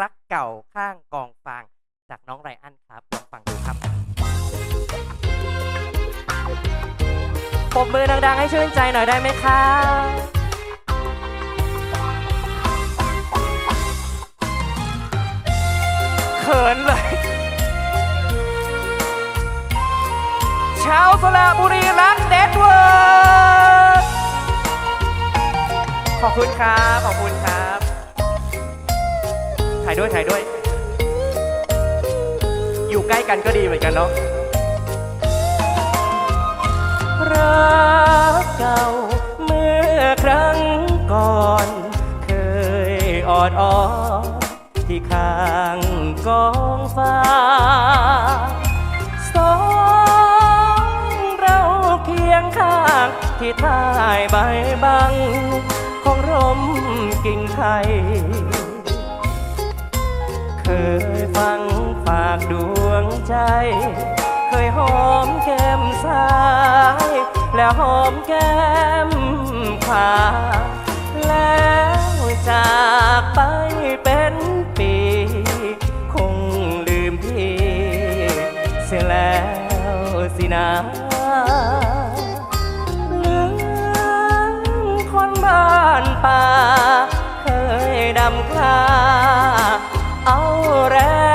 รักเก่าข้างกองฟาง จากน้องไรอันครับลองฟังดูครับปรบมือดังๆให้ชื่นใจหน่อยได้ไหมครับเขินเลย ชาวสระบุรีรักเด็ดเวิร์ขอบคุณครับ ขอบคุณครับ ถ่ายด้วยถ่ายด้วย อยู่ใกล้กันก็ดีเหมือนกันเนาะรักเก่าเมื่อครั้งก่อน เคยออดอ้อที่ข้างกองฟ้าสองเราเคียงข้างที่ท่ายใบบัง ของร่มกิ่งไทย เคยฟังฝากดวงใจ เคยหอมแก้มซ้าย แล้วหอมแก้มขวาแล้วจากไปเป็นปี คงลืมพี่ เสียแล้วสินะเหลือคนบ้านป่า เคยดำคลา เอาแรง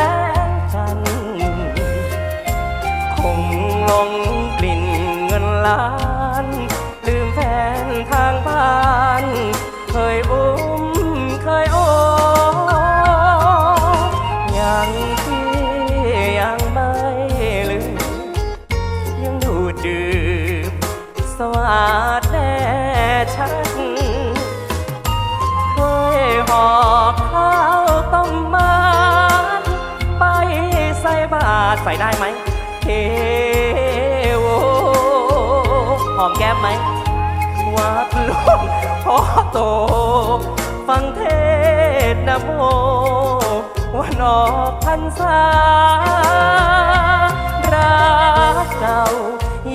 ได้ไหมเทโวหอมแก้มไหมวัดหลวงพ่อโต ฟังเทศน์นะโมวันออกพรรษารักเก่า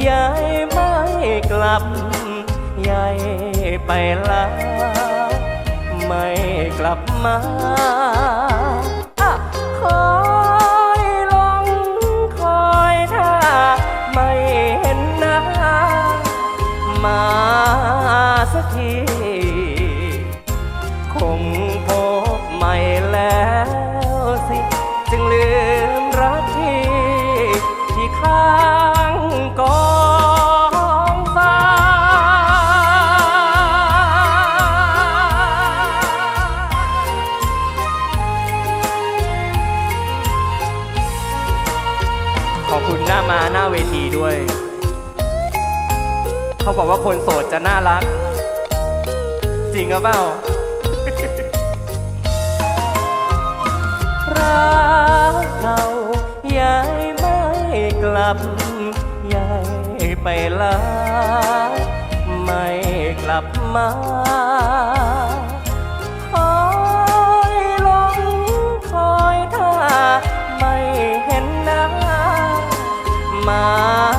ยายไม่กลับยายไปลาไม่กลับมา ด้วย เขาบอกว่าคนโสดจะน่ารัก จริงหรือเปล่ารักเก่ายายไม่กลับยายไปลาไม่กลับมา มา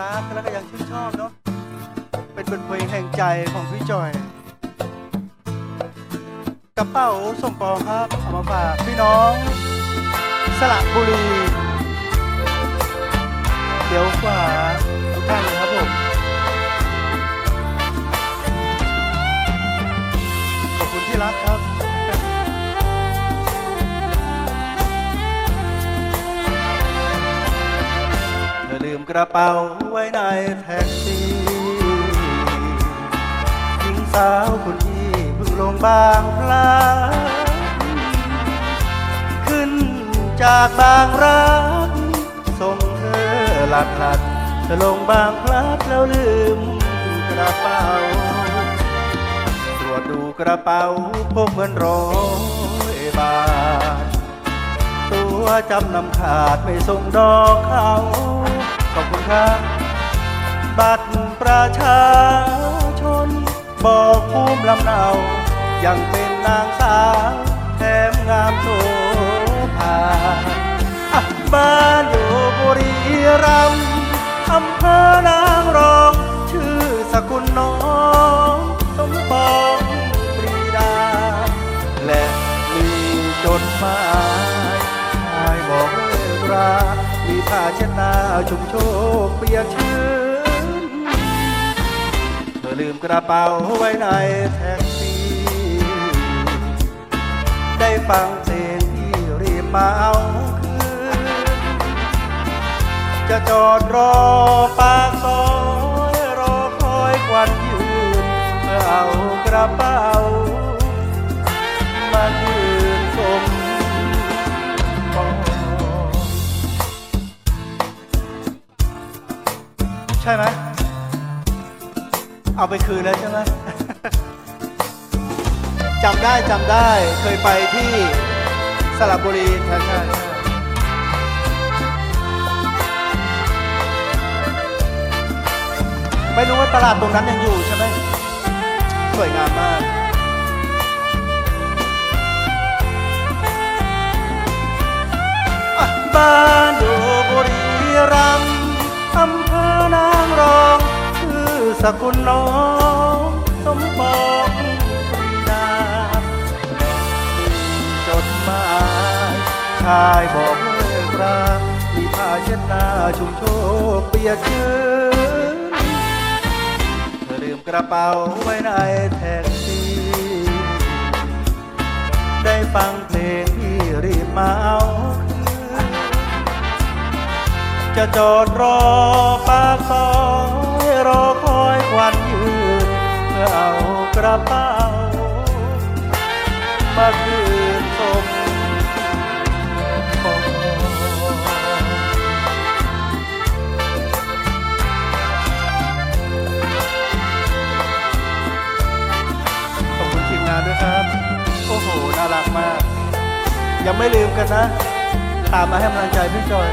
รักแล้วก็ยังชื่นชอบเนาะเป็นบทเพลงแห่งใจของพี่จอย กระเป๋าส่งปองครับเอามาฝากพี่น้อง สระบุรีเดี๋ยวขวาทุกท่านเลยครับผมขอบคุณที่รักครับ กระเป๋าไว้ในแท็กซี่หญิงสาวคนที่เพิ่งลงบางพลาขึ้นจากบางรักส่งเธอหลัดหลัดเธอลงบางพลัดแล้วลืมกระเป๋าตรวจดูกระเป๋าพบเงินร้อยบาท ตัวจำนำขาดไม่ส่งดอกเขา ขอบคุณครับ บัตรประชาชน บอกภูมิลำเนายังเป็นนางสาวแถมงามโสภาบ้านอยู่บุรีรัมย์อำเภอนางรอง ชื่อสกุลน้องสมปองปรีดา และมีจดหมาย ผ้าเช็ดหน้าชุ่มโชกเปียกชื้นเธอลืมกระเป๋าไว้ในแท็กซี่ ได้ฟังเพลงที่รีบมาเอาคืน จะจอดรอปากซอยรอคอยควันยืนเพื่อเอากระเป๋า ช่ไหมเอาไปคืนแล้วใช่ไหมจำได้จำได้เคยไปที่สระบุรีใช่ใช่ไม่รู้ว่าตลาดตรงนั้นยังอยู่ใช่ไหมสวยงามมากบ้านอยู่บุรีรัมย์ สกุลน้องสมปองปรีดมาชายบอกเลิกรามีผ้าเช็ดหน้าชุ่มโชกเปียกชื้นเธอลืมกระเป๋าไว้ในแท็กซี่ได้ฟังเพลงที่รีบมาเอาคืนจะจอดรอปากซอย รอคอยควันยืนเพื่อเอากระเป๋ามาคืนสมปองขอบคุณทีมงานด้วยครับ โอ้โห น่ารักมาก ยังไม่ลืมกันนะ ตามมาให้กำลังใจพี่จอย